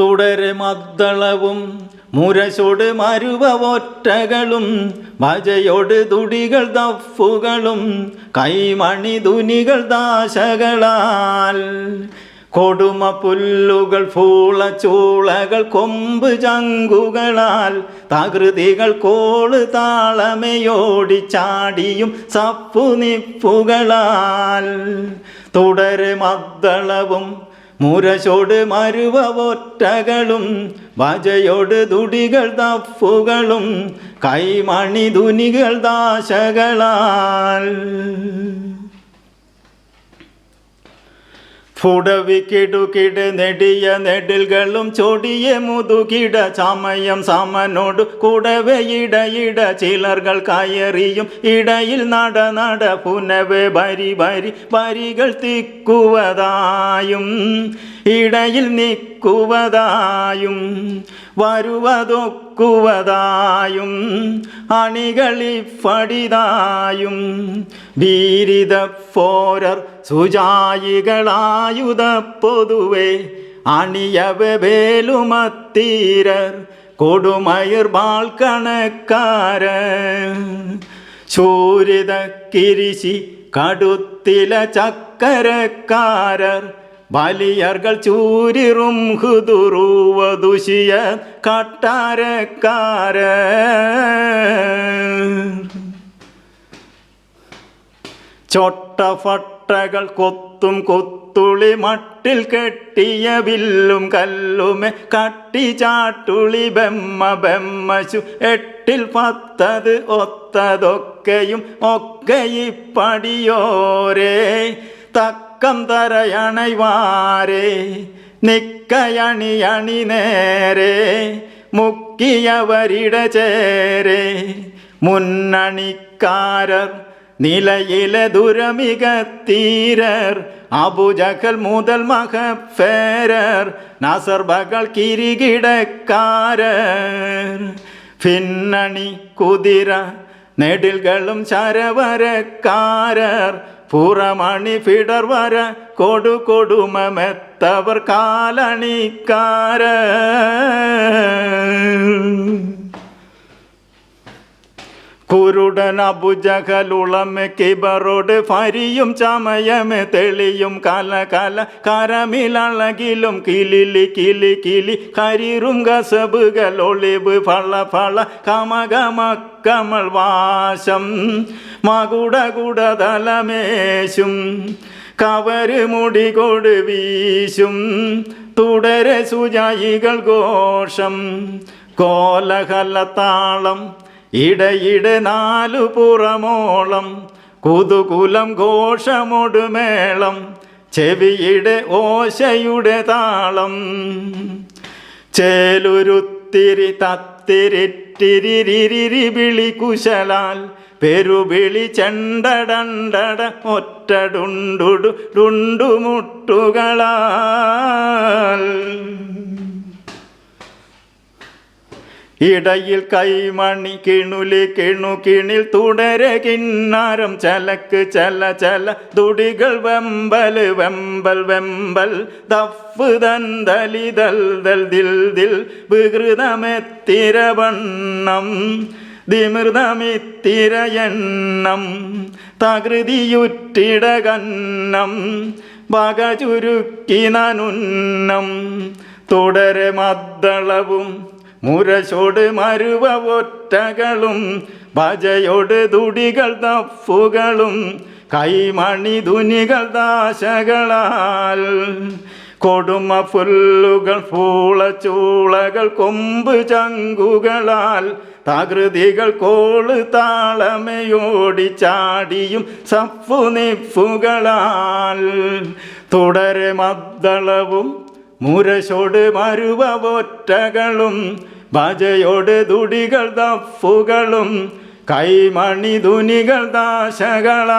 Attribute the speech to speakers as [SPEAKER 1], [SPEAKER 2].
[SPEAKER 1] തുടരെ മദ്ദളവും മുരശോട് മരുവൊറ്റകളും ഭജയോട് തുടികൾ ദഫുകളും കൈമണി തുനികൾ ദാശകളാൽ. കൊടുമ പുല്ലുകൾ ചൂളകൾ കൊമ്പ് ചങ്കുകളാൽ. തകൃതികൾ കോൾ താളമയോടി ചാടിയും സപ്പു നിപ്പുകളാൽ തുടരെ മദ്ദളവും മുരശോട് മരുവ ഒറ്റകളും ഭജയോട് തുടികൾ തപ്പുകളും കൈമണി തുനികൾ ദാശകളാൽ. ഫുടവിക്കിടുകിട നെടിയ നെടിൽകളും ചൊടിയ മുതുകിട ചമയം സമനോട് കൂടവെ ഇടയിട ചിലർകൾ കയറിയും ഇടയിൽ നട നട പുനവെ ഭരി ഭരി വരികൾ തിക്കുവതായും ഇടയിൽ നിൽക്കുവതായും വരുവതൊക്കുവതായും അണികളി ഫടിതായും വീരിത ഫോരർ സുജായികളായുധ പൊതുവെ അണിയവേലുമത്തീരർ കൊടുമയർ ബാൾക്കണക്കാര ശൂരിത കിരിശി കടുത്തില ചക്കരക്കാരർ വലിയർകൾ ചൂരിറും ഹുതുറുവതുശിയ കട്ടാരക്കാര ചൊട്ടഫട്ടകൾ കൊത്തും കൊത്തുളി മട്ടിൽ കെട്ടിയ വില്ലും കല്ലുമെ കട്ടി ചാട്ടുളി ബെമ്മ ബെമ്മശു എട്ടിൽ പത്തത് ഒത്തതൊക്കെയും ഒക്കെ ഇപ്പടിയോരേ തക്കം തരയണൈവാരേ നിക്കയണി അണി നേരെ മുക്കിയവരിട ചേരെ. മുന്നണിക്കാരർ നിലയിലെ ദുരമിക തീരർ അബുജഹൽ മുതൽ മഹഫേരർ നസർബകൾ കിരികിടക്കാരർ പിന്നണി കുതിര നെടിൽകളും ശരവരക്കാരർ പുറമണി ഫിടർ വര കൊടു കൊടുമമെത്തവർ കാലണിക്കാര കുരുടൻ അബുജകലുളമെ കിബറോട് ഫരിയും ചമയമെ തെളിയും കല കല കരമിലളകിലും കിലിലി കിലി കിലി കരിറും കസബുകൾ ഒളിവ് ഫള ഫള കമകമ കമൾ വാശം മകുടകുടതലമേശും കുട തലമേശും കവര് മുടി കൊട് വീശും തുടരെ സുജായികൾ ഘോഷം കോലഹലത്താളം ഇടയിടെ നാലു പുറമോളം കുതുകുലം ഘോഷമൊടുമേളം ചെവിയുടെ ഓശയുടെ താളം. ചേലുരുത്തിരി തത്തിരിറ്റിരിരി വിളി കുശലാൽ പെരുവിളി ചെണ്ടടണ്ടട ഒറ്റടുണ്ടുടു ഡുണ്ടുമുട്ടുകളാൽ ഇടയിൽ കൈമണി കിണുലി കിണു കിണിൽ തുടരെ കിന്നാരം ചലക്ക് ചല ചല. തുടികൾ വെമ്പൽ വെമ്പൽ വെമ്പൽ. ദഫ് ദന്തലി ദൽ ദൽ ദിൽ ദിൽ. വികൃതമെത്തിരവണ്ണം ദിമൃതമിത്തിരയെണ്ണം തകൃതിയുറ്റിടകന്നം വക ചുരുക്കി നനുന്നം. തുടരെ മദ്ദളവും മുരശോട് മരുവ ഒറ്റകളും ഭജയോട് തുടികൾ തഫുകളും കൈമണി ധുനികൾ ദാശകളാൽ. കൊടുമ പുല്ലുകൾ പൂളച്ചൂളകൾ കൊമ്പ് ചങ്കുകളാൽ. തകൃതികൾ കോൾ താളമയോടി ചാടിയും സഫു തുടരെ മദ്ദളവും മുരശോട് മരുവൊറ്റകളും ഭജയോട് തുടികൾ തപ്പുകളും കൈമണി തുനികൾ ദാശകളാൽ.